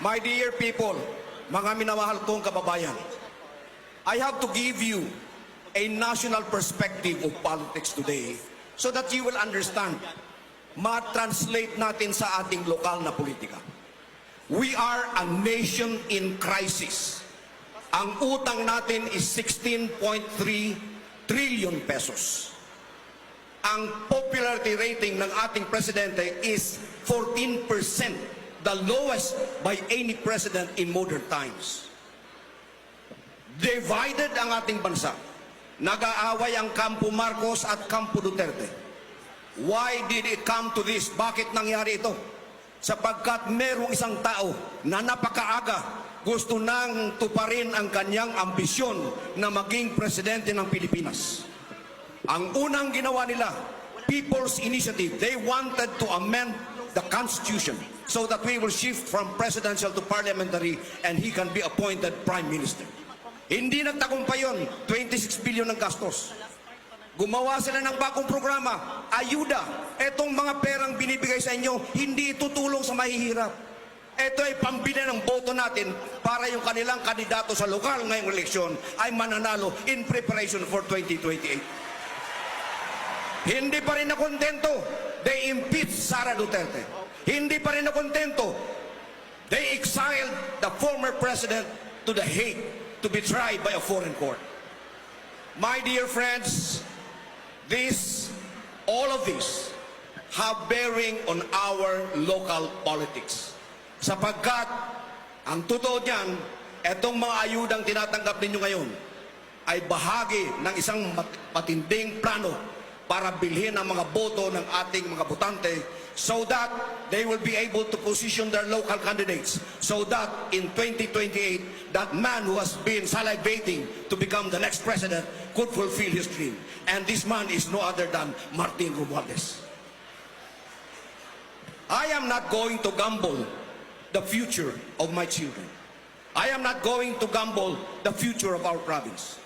My dear people, mga minamahal kong kababayan, I have to give you a national perspective of politics today so that you will understand, ma-translate natin sa ating lokal na politika. We are a nation in crisis. Ang utang natin is 16.3 trillion pesos. Ang popularity rating ng ating presidente is 14%, the lowest by any president in modern times. Divided ang ating bansa. Nag-aaway ang Kampo Marcos at Kampo Duterte. Why did it come to this? Bakit nangyari ito? Sapagkat merong isang tao na napakaaga gusto nang tuparin ang kanyang ambisyon na maging presidente ng Pilipinas. Ang unang ginawa nila, People's Initiative, they wanted to amend the Constitution so that we will shift from presidential to parliamentary and he can be appointed Prime Minister. Hindi nagtagumpay yun, 26 billion ng gastos. Gumawa sila ng bagong programa, ayuda. Etong mga perang binibigay sa inyo, hindi itutulong sa mahihirap. Ito ay pambili ng boto natin para yung kanilang kandidato sa lokal ngayong eleksyon ay mananalo in preparation for 2028. Hindi pa rin na kontento. They impeached Sara Duterte. Hindi pa rin na kontento. They exiled the former president to the Hague to be tried by a foreign court. My dear friends, this, all of this, have bearing on our local politics. Sapagkat, ang totoo niyan, etong mga ayudang tinatanggap ninyo ngayon ay bahagi ng isang mat- matinding plano para bilhin ang mga boto ng ating mga botante so that they will be able to position their local candidates so that in 2028 that man who has been salivating to become the next president could fulfill his dream. And this man is no other than Martin Romualdez. I am not going to gamble the future of my children. I am not going to gamble the future of our province